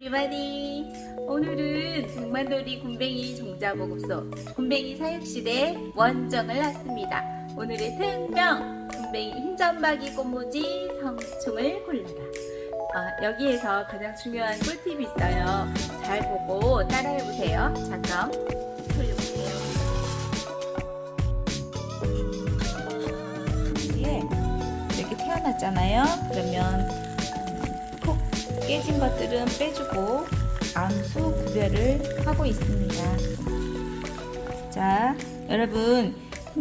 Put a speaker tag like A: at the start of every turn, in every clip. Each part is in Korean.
A: 리바디 오늘은 등만돌이 굼벵이 종자보급소 굼벵이 사육실에 원정을 왔습니다. 오늘의 특명 굼벵이 흰점박이 꽃무지 성충을 골라라 어, 여기에서 가장 중요한 꿀팁이 있어요. 잘 보고 따라해보세요. 잠깐 돌려보세요. 이게 이렇게 태어났잖아요. 그러면 콕 깨진 것들은 빼주고 암수 구별을 하고 있습니다. 자, 여러분,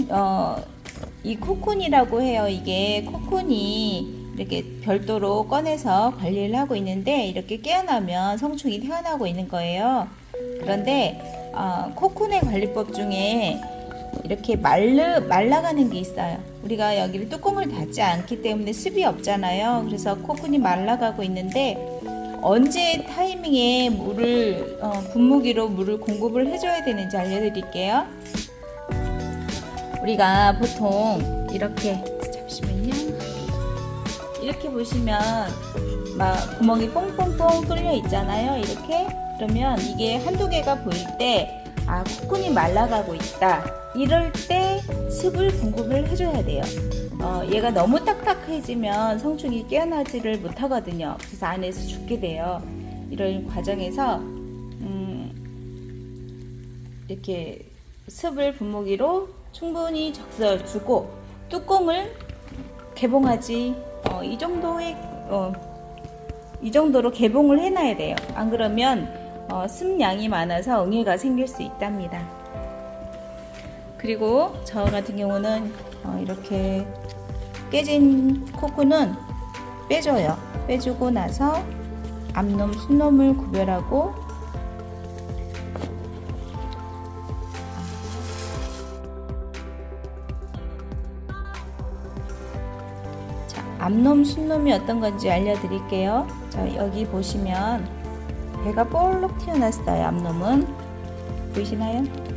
A: 어, 이 코쿤이라고 해요. 이게 코쿤이 이렇게 별도로 꺼내서 관리를 하고 있는데 이렇게 깨어나면 성충이 태어나고 있는 거예요. 그런데 어, 코쿤의 관리법 중에 이렇게 말르, 말라가는 게 있어요. 우리가 여기를 뚜껑을 닫지 않기 때문에 습이 없잖아요. 그래서 코쿤이 말라가고 있는데 언제 타이밍에 물을 어, 분무기로 물을 공급을 해줘야 되는지 알려드릴게요. 우리가 보통 이렇게 잠시만요. 이렇게 보시면 막 구멍이 뽕뽕뽕 뚫려 있잖아요. 이렇게 그러면 이게 한두 개가 보일 때 아, 코쿤이 말라가고 있다. 이럴 때 습을 공급을 해줘야 돼요. 어, 얘가 너무 딱딱해지면 성충이 깨어나지를 못하거든요. 그래서 안에서 죽게 돼요. 이런 과정에서 음, 이렇게 습을 분무기로 충분히 적셔 주고 뚜껑을 개봉하지 어, 이 정도의 어, 이 정도로 개봉을 해놔야 돼요. 안 그러면 어, 습량이 많아서 응애가 생길 수 있답니다. 그리고 저 같은 경우는 어, 이렇게 깨진 코코는 빼줘요. 빼주고 나서 암놈, 순놈을 구별하고 자, 암놈, 순놈이 어떤 건지 알려드릴게요. 자, 여기 보시면 배가 볼록 튀어났어요. 암놈은 보이시나요?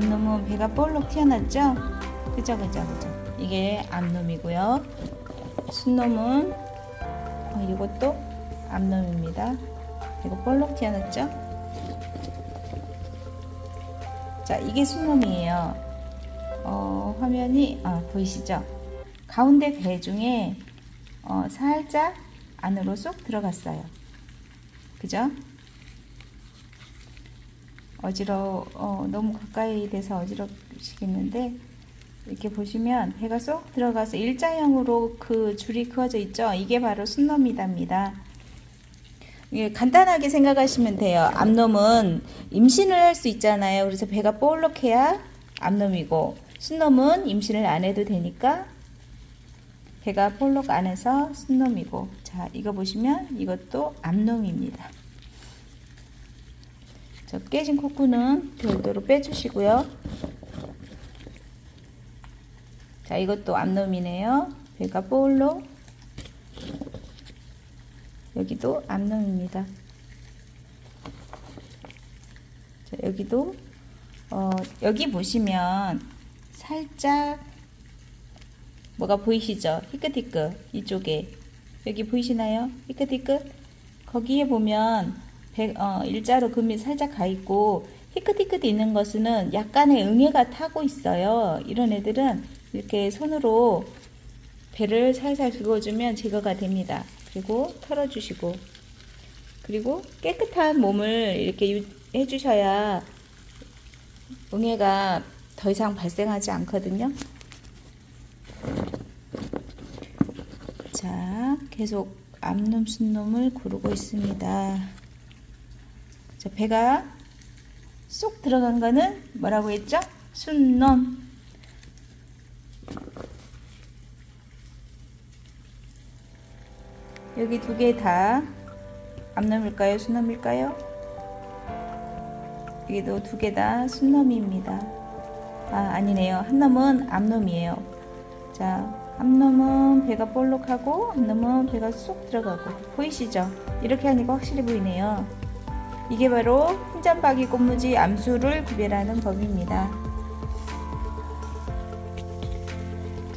A: 암놈은 배가 볼록 튀어났죠? 그죠, 그죠, 그죠. 이게 암놈이고요. 순놈은 어, 이것도 암놈입니다. 이거 볼록 튀어났죠? 자, 이게 순놈이에요. 어, 화면이 아, 보이시죠? 가운데 배 중에 어, 살짝 안으로 쏙 들어갔어요. 그죠? 어지러 어, 너무 가까이 돼서 어지럽시겠는데 이렇게 보시면 배가 쏙 들어가서 일자형으로 그 줄이 그어져 있죠. 이게 바로 순놈이답니다. 예, 간단하게 생각하시면 돼요. 암놈은 임신을 할 수 있잖아요. 그래서 배가 볼록해야 암놈이고 순놈은 임신을 안 해도 되니까 배가 볼록 안 해서 순놈이고 자 이거 보시면 이것도 암놈입니다. 저 깨진 코코는 별도로 빼주시고요. 자 이것도 암놈이네요. 배가 볼록 여기도 암놈입니다. 자, 여기도 어, 여기 보시면 살짝 뭐가 보이시죠? 히끗히끗 이쪽에 여기 보이시나요? 히끗히끗 거기에 보면 백, 어, 일자로 금이 살짝 가 있고 히끗히끗 있는 것은 약간의 응애가 타고 있어요. 이런 애들은 이렇게 손으로 배를 살살 긁어주면 제거가 됩니다. 그리고 털어주시고 그리고 깨끗한 몸을 이렇게 유, 해주셔야 응애가 더 이상 발생하지 않거든요. 자, 계속 암놈, 순놈을 고르고 있습니다. 자, 배가 쏙 들어간 거는 뭐라고 했죠? 순놈. 여기 두 개 다 암놈일까요? 순놈일까요? 여기도 두 개 다 순놈입니다. 아, 아니네요. 한 놈은 암놈이에요. 자, 암놈은 배가 볼록하고 암놈은 배가 쏙 들어가고 보이시죠? 이렇게 하니까 확실히 보이네요. 이게 바로 흰잠박이 꽃무지 암수를 구별하는 법입니다.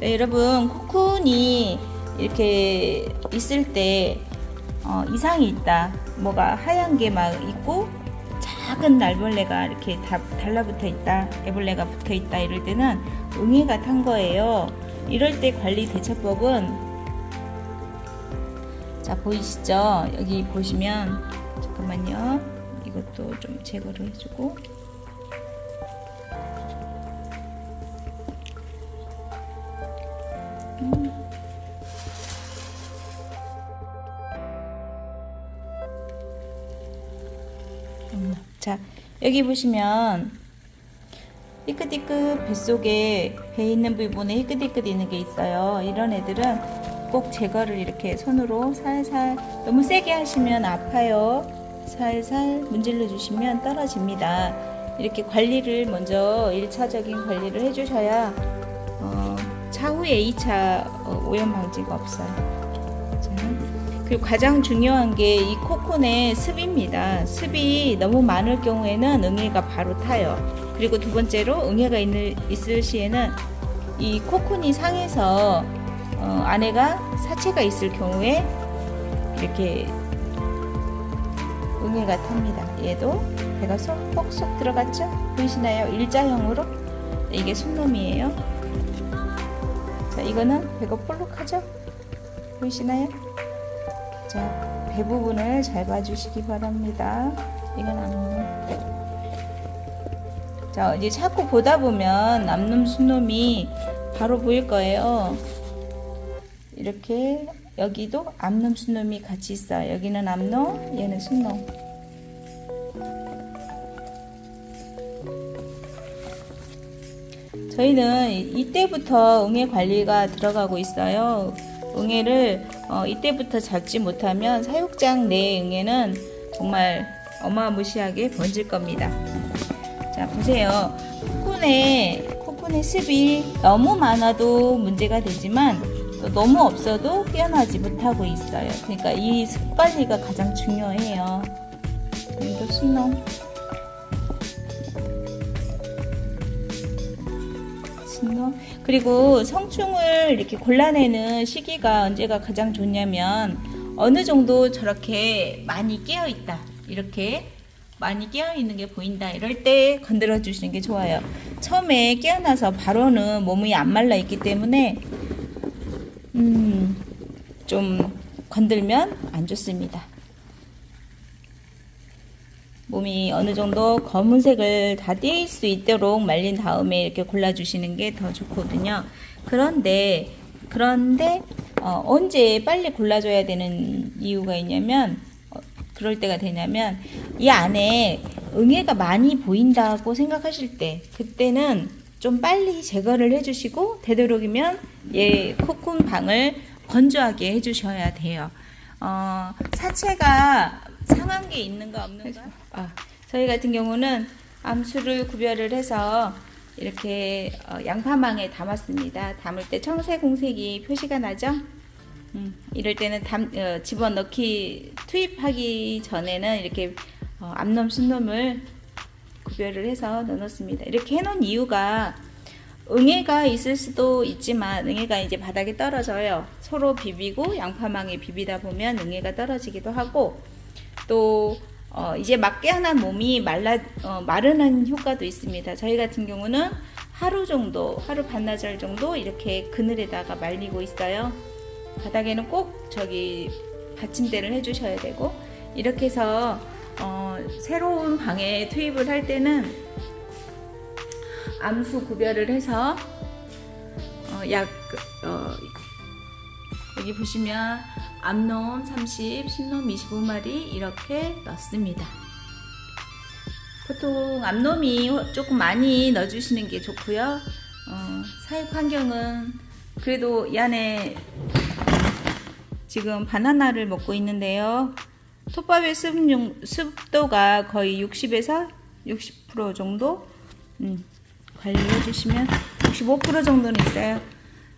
A: 자, 여러분 코쿤이 이렇게 있을 때 어, 이상이 있다. 뭐가 하얀 게 막 있고 작은 날벌레가 이렇게 다, 달라붙어 있다. 애벌레가 붙어 있다. 이럴 때는 응애가 탄 거예요. 이럴 때 관리 대처법은 자 보이시죠? 여기 보시면 잠깐만요. 이것도 좀 제거를 해주고 음, 자 여기 보시면 삐끗삐끗 뱃속에 배 있는 부분에 삐끗삐끗 있는 게 있어요. 이런 애들은 꼭 제거를 이렇게 손으로 살살 너무 세게 하시면 아파요. 살살 문질러 주시면 떨어집니다. 이렇게 관리를 먼저 1차적인 관리를 해주셔야 어, 차후에 2차 어, 오염 방지가 없어요. 자, 그리고 가장 중요한 게 이 코콘의 습입니다. 습이 너무 많을 경우에는 응애가 바로 타요. 그리고 두 번째로 응애가 있는, 있을 시에는 이 코콘이 상해서 어, 안에가 사체가 있을 경우에 이렇게 응애가 탑니다. 얘도 배가 쏙쏙 들어갔죠? 보이시나요? 일자형으로 이게 순놈이에요. 자, 이거는 배가 볼록하죠? 보이시나요? 자, 배 부분을 잘 봐주시기 바랍니다. 이건 앞놈. 자, 이제 자꾸 보다 보면 앞놈, 순놈이 바로 보일 거예요. 이렇게 여기도 앞놈, 순놈이 같이 있어요. 여기는 앞놈, 얘는 순놈. 저희는 이때부터 응애 관리가 들어가고 있어요. 응애를 어, 이때부터 잡지 못하면 사육장 내 응애는 정말 어마무시하게 번질 겁니다. 자 보세요. 코코의 코코의 습이 너무 많아도 문제가 되지만 또 너무 없어도 깨어나지 못하고 있어요. 그러니까 이 습 관리가 가장 중요해요. 여기도 순놈. 순놈. 그리고 성충을 이렇게 골라내는 시기가 언제가 가장 좋냐면 어느 정도 저렇게 많이 깨어 있다. 이렇게 많이 깨어 있는 게 보인다. 이럴 때 건드려 주시는 게 좋아요. 처음에 깨어나서 바로는 몸이 안 말라 있기 때문에 음, 좀 건들면 안 좋습니다. 몸이 어느 정도 검은색을 다 띄일 수 있도록 말린 다음에 이렇게 골라주시는 게 더 좋거든요. 그런데, 그런데, 어, 언제 빨리 골라줘야 되는 이유가 있냐면, 어, 그럴 때가 되냐면, 이 안에 응애가 많이 보인다고 생각하실 때, 그때는 좀 빨리 제거를 해주시고, 되도록이면 얘 코쿤 방을 건조하게 해주셔야 돼요. 어, 사체가 상한 게 있는가 없는가? 아, 저희 같은 경우는 암수를 구별을 해서 이렇게 어, 양파망에 담았습니다. 담을 때 청색, 공색이 표시가 나죠? 음, 이럴 때는 담, 어, 집어넣기 투입하기 전에는 이렇게 어, 암놈, 순놈을 구별을 해서 넣어놓습니다. 이렇게 해놓은 이유가 응애가 있을 수도 있지만 응애가 이제 바닥에 떨어져요. 서로 비비고 양파망에 비비다 보면 응애가 떨어지기도 하고 또 어, 이제 막 깨어난 몸이 말라 어, 마르는 효과도 있습니다. 저희 같은 경우는 하루 정도, 하루 반나절 정도 이렇게 그늘에다가 말리고 있어요. 바닥에는 꼭 저기 받침대를 해주셔야 되고 이렇게 해서 어, 새로운 방에 투입을 할 때는 암수 구별을 해서 어, 약 어, 여기 보시면 암놈 30, 신놈 25마리 이렇게 넣습니다. 보통 암놈이 조금 많이 넣어주시는 게 좋고요. 어, 사육 환경은 그래도 이 안에 지금 바나나를 먹고 있는데요. 톱밥의 습도가 거의 60에서 60% 정도 음, 관리해 주시면 65% 정도는 있어요.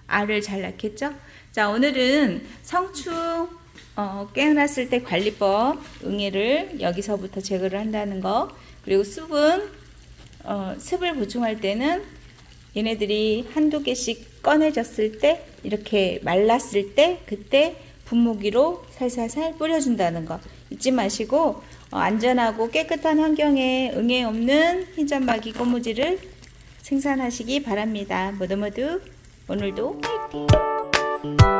A: 알을 잘 낳겠죠? 자, 오늘은 성충 어, 깨어났을 때 관리법 응애를 여기서부터 제거를 한다는 거 그리고 습은 어, 습을 보충할 때는 얘네들이 한두 개씩 꺼내졌을 때 이렇게 말랐을 때 그때 분무기로 살살살 뿌려준다는 거 잊지 마시고 어, 안전하고 깨끗한 환경에 응애 없는 흰점막이 꽃무지를 생산하시기 바랍니다. 모두 모두 오늘도 화이팅!